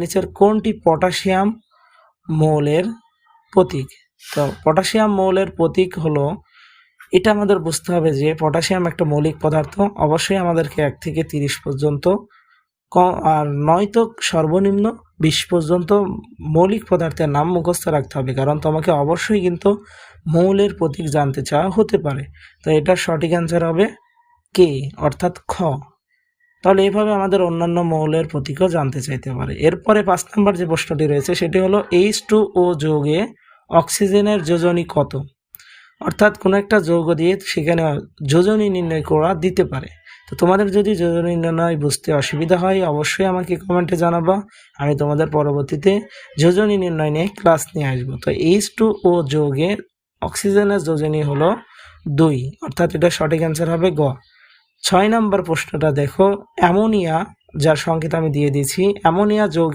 নিচের কোনটি পটাশিয়াম মৌলের প্রতীক? তো পটাশিয়াম মৌলের প্রতীক হলো, এটা আমাদের বুঝতে হবে যে পটাশিয়াম একটা মৌলিক পদার্থ, অবশ্যই আমাদেরকে এক থেকে তিরিশ পর্যন্ত আর নয়তো সর্বনিম্ন বিশ পর্যন্ত মৌলিক পদার্থের নাম মুখস্থ রাখতে হবে, কারণ তোমাকে অবশ্যই কিন্তু মৌলের প্রতীক জানতে চাওয়া হতে পারে। তো এটার সঠিক অ্যান্সার হবে কে, অর্থাৎ খ। তাহলে এইভাবে আমাদের অন্যান্য মৌলের প্রতীকও জানতে চাইতে পারে। এরপরে পাঁচ নম্বর যে প্রশ্নটি রয়েছে, সেটি হলো এইচ টু ও যৌগে অক্সিজেনের যোজনী কত? অর্থাৎ কোনো একটা যৌগ দিয়ে সেখানে যোজনী নির্ণয় করা দিতে পারে। তো তোমাদের যদি যোজনী নির্ণয় বুঝতে অসুবিধা হয়, অবশ্যই আমাকে কমেন্টে জানাবা। আমি তোমাদের পরবর্তীতে যোজনী নির্ণয় নিয়ে ক্লাস নিয়ে আসব। তো এইচ টু ও যৌগে অক্সিজেনের যোজনী হলো দুই। অর্থাৎ এটা সঠিক অ্যান্সার হবে গ। ছয় নম্বর প্রশ্নটা দেখো অ্যামোনিয়া যার সংকেত আমি দিয়ে দিয়েছি অ্যামোনিয়া যৌগে